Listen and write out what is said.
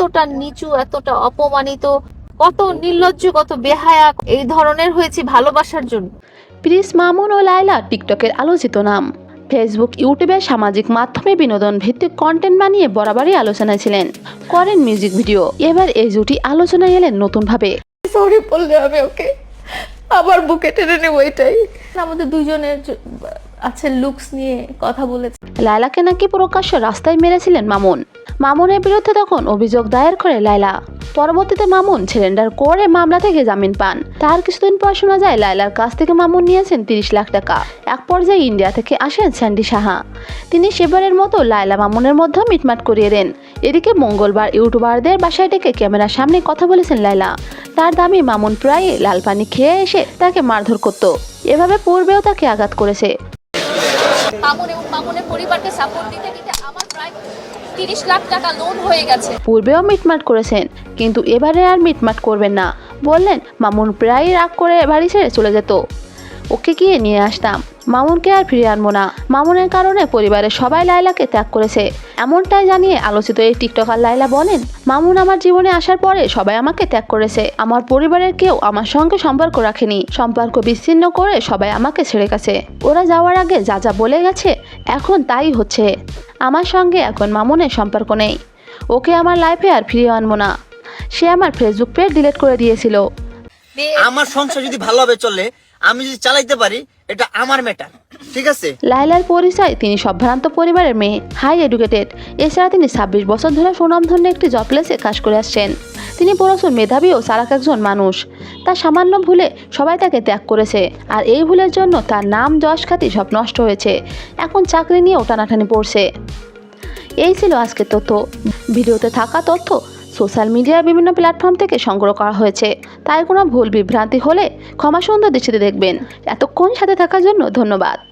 এতটা নিচু এতটা অপমানিত কত নির্লজ্জ কত বেহায়া এই ধরনের হয়েছি ভালোবাসার জন্য। প্রিন্স মামুন ও লাইলা টিকটকের আলোচিত নাম। ফেসবুক ইউটিউবে সামাজিক মাধ্যমে বিনোদন ভিত্তিক কন্টেন্ট বানিয়ে বরাবরই আলোচনায় ছিলেন। করেন মিউজিক ভিডিও এবার এই জুটি আলোচনায় এলেন নতুনভাবে। সরি বললে আমি ওকে। আবার বুকে টেনে নেব এটাই। আমাদের দুইজনের জ- আছে লুকস নিয়ে কথা বলেছে। লায়লাকে নাকি প্রকাশ্য রাস্তায় মেরেছিলেন মামুন। মামুনের বিরুদ্ধে তখন অভিযোগ দায়ের করে লায়লা। পরবর্তীতে মামুন সিলিন্ডার করে মামলা থেকে জামিন পান। তার কিছুদিন পর শোনা যায়, লায়লার কাছ থেকে মামুন নিয়েছেন তিরিশ লাখ টাকা। এক পর্যায়ে ইন্ডিয়া থেকে আসেন স্যান্ডি সাহা। তিনি সেবারের মতো লায়লা মামুনের মধ্যে মিটমাট করিয়ে দেন। এদিকে মঙ্গলবার ইউটিউবারদের বাসায় ডেকে ক্যামেরার সামনে কথা বলেছেন লায়লা। তার দামি মামুন প্রায় লাল পানি খেয়ে এসে তাকে মারধর করত। এভাবে পূর্বেও তাকে আঘাত করেছে। মামুন এবং মামুনের পরিবারকে সাপোর্ট দিতে দিতে আমার প্রায় তিরিশ লাখ টাকা লোন হয়ে গেছে। পূর্বেও মিটমাট করেছেন, কিন্তু এবারে আর মিটমাট করবেন না। বললেন, মামুন প্রায় রাগ করে বাড়ি ছেড়ে চলে যেত। ওকে গিয়ে নিয়ে আসতাম। মামুনকে আর ফিরে আনব না। মামুনের কারণে পরিবারের সবাই লাইলাকে ত্যাগ করেছে। এমনটাই জানিয়ে আলোচিত এই টিকটকার লাইলা বলেন, মামুন আমার জীবনে আসার পরে সবাই আমাকে ত্যাগ করেছে। আমার পরিবারের কেউ আমার সঙ্গে সম্পর্ক রাখেনি। সম্পর্ক বিচ্ছিন্ন করে সবাই আমাকে ছেড়ে গেছে। ওরা যাওয়ার আগে যা যা বলে গেছে, এখন তাই হচ্ছে। আমার সঙ্গে এখন মামুনের সম্পর্ক নেই। ওকে আমার লাইফে আর ফিরিয়ে আনব না। সে আমার ফেসবুক পেজ ডিলিট করে দিয়েছিল। আমার সংসার যদি ভালোভাবে চলে, আমি যদি চালাইতে পারি এটা আমার ম্যাটার ঠিক আছে? লাইলার পরিচয়, তিনি সম্ভ্রান্ত পরিবারের মেয়ে হাই এডুকেটেড এছাড়া তিনি ছাব্বিশ বছর ধরে সুনামধন্য একটি জবলেসে কাজ করে আসছেন। তিনি প্রচুর মেধাবী ও চালাক একজন মানুষ। তার সামান্য ভুলে সবাই তাকে ত্যাগ করেছে, আর এই ভুলের জন্য তার নাম, যশ, খ্যাতি সব নষ্ট হয়েছে। এখন চাকরি নিয়েও টানাটানি পড়ছে। এই ছিল আজকের তথ্য। ভিডিওতে থাকা তথ্য সোশ্যাল মিডিয়ার বিভিন্ন প্ল্যাটফর্ম থেকে সংগ্রহ করা হয়েছে। তাই কোনো ভুল বিভ্রান্তি হলে ক্ষমা সুন্দর দৃষ্টিতে দেখবেন। এতক্ষণ সাথে থাকার জন্য ধন্যবাদ।